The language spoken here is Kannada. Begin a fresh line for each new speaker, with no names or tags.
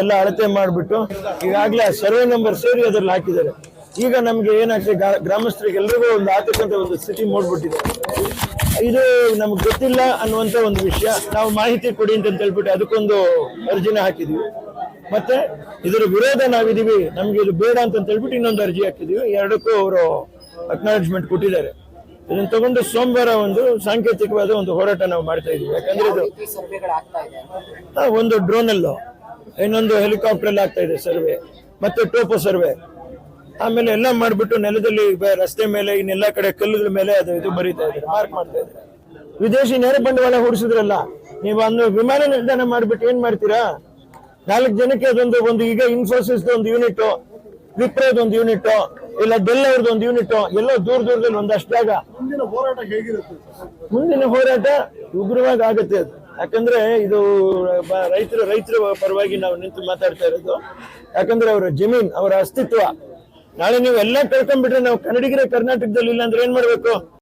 ಎಲ್ಲ ಅಳತೆ ಮಾಡಿಬಿಟ್ಟು ಈಗಾಗಲೇ ಸರ್ವೆ ನಂಬರ್ ಸೇರಿ ಅದ್ರಲ್ಲಿ ಹಾಕಿದ್ದಾರೆ. ಈಗ ನಮಗೆ ಏನಾಗ್ತದೆ ಗ್ರಾಮಸ್ಥರಿಗೆ ಎಲ್ರಿಗೂ ಒಂದು ಆತಂಕದ ಒಂದು ಸ್ಥಿತಿ ಮೂಡ್ಬಿಟ್ಟಿದೆ. ಇದು ನಮ್ಗೆ ಗೊತ್ತಿಲ್ಲ ಅನ್ನುವಂತ ಒಂದು ವಿಷಯ. ನಾವು ಮಾಹಿತಿ ಕೊಡಿ ಅಂತ ಹೇಳ್ಬಿಟ್ಟು ಅದಕ್ಕೊಂದು ಅರ್ಜಿನ ಹಾಕಿದ್ವಿ. ಮತ್ತೆ ಇದರ ವಿರೋಧ ನಾವಿದೀವಿ. ನಮ್ಗೆ ಇದು ಬೇಡ ಅಂತ ಹೇಳ್ಬಿಟ್ಟು ಇನ್ನೊಂದು ಅರ್ಜಿ ಹಾಕಿದೀವಿ. ಎರಡಕ್ಕೂ ಅವರು ಅಕ್ನಾಲಜ್ಮೆಂಟ್ ಕೊಟ್ಟಿದ್ದಾರೆ. ಇದನ್ನು ತಗೊಂಡು ಸೋಮವಾರ ಒಂದು ಸಾಂಕೇತಿಕವಾದ ಒಂದು ಹೋರಾಟ ನಾವು ಮಾಡ್ತಾ ಇದೀವಿ. ಯಾಕಂದ್ರೆ ಇದು ಒಂದು ಡ್ರೋನ್ ಅಲ್ಲೋ. ಇನ್ನೊಂದು ಹೆಲಿಕಾಪ್ಟರ್ ಅಲ್ಲಿ ಆಗ್ತಾ ಇದೆ ಸರ್ವೆ ಮತ್ತೆ ಟೋಪೋ ಸರ್ವೆ. ಆಮೇಲೆ ಎಲ್ಲ ಮಾಡ್ಬಿಟ್ಟು ನೆಲದಲ್ಲಿ ರಸ್ತೆ ಮೇಲೆ ಇನ್ನೆಲ್ಲ ಕಡೆ ಕಲ್ಲುಗಳ ಮೇಲೆ ಅದು ಇದು ಬರೀತಾ ಇದ್ದಾರೆ ಮಾರ್ಕ್ ಮಾಡ್ತಾ ಇದ್ದಾರೆ. ವಿದೇಶಿ ನೇರ ಬಂಡವಾಳ ಹೂಡಿಸಿದ್ರಲ್ಲ ನೀವು ಅನ್ನು ವಿಮಾನ ನಿಲ್ದಾಣ ಮಾಡ್ಬಿಟ್ಟು ಏನ್ ಮಾಡ್ತೀರಾ? ನಾಲ್ಕು ಜನಕ್ಕೆ ಅದೊಂದು ಒಂದು ಈಗ ಇನ್ಫೋಸಿಸ್ ಒಂದು ಯೂನಿಟ್ ವಿಪ್ರೋದ್ ಒಂದು ಯೂನಿಟ್ ಇಲ್ಲ ಡೆಲ್ ಅವ್ರದ್ದು ಒಂದು ಯೂನಿಟ್ ಎಲ್ಲ ದೂರ ದೂರದಲ್ಲಿ ಒಂದಷ್ಟು ಜಾಗ.
ಮುಂದಿನ ಹೋರಾಟ ಹೇಗಿರುತ್ತೆ
ಮುಂದಿನ ಹೋರಾಟ ಉಗ್ರವಾಗಿ ಆಗುತ್ತೆ ಅದು. ಯಾಕಂದ್ರೆ ಇದು ರೈತರ ರೈತರ ಪರವಾಗಿ ನಾವು ನಿಂತು ಮಾತಾಡ್ತಾ ಇರೋದು. ಯಾಕಂದ್ರೆ ಅವರ ಜಮೀನ್, ಅವರ ಅಸ್ತಿತ್ವ. ನಾಳೆ ನೀವು ಎಲ್ಲ ಕಳ್ಕೊಂಡ್ಬಿಟ್ರೆ ನಾವು ಕನ್ನಡಿಗರೇ ಕರ್ನಾಟಕದಲ್ಲಿ ಇಲ್ಲ ಅಂದ್ರೆ ಏನ್ ಮಾಡ್ಬೇಕು?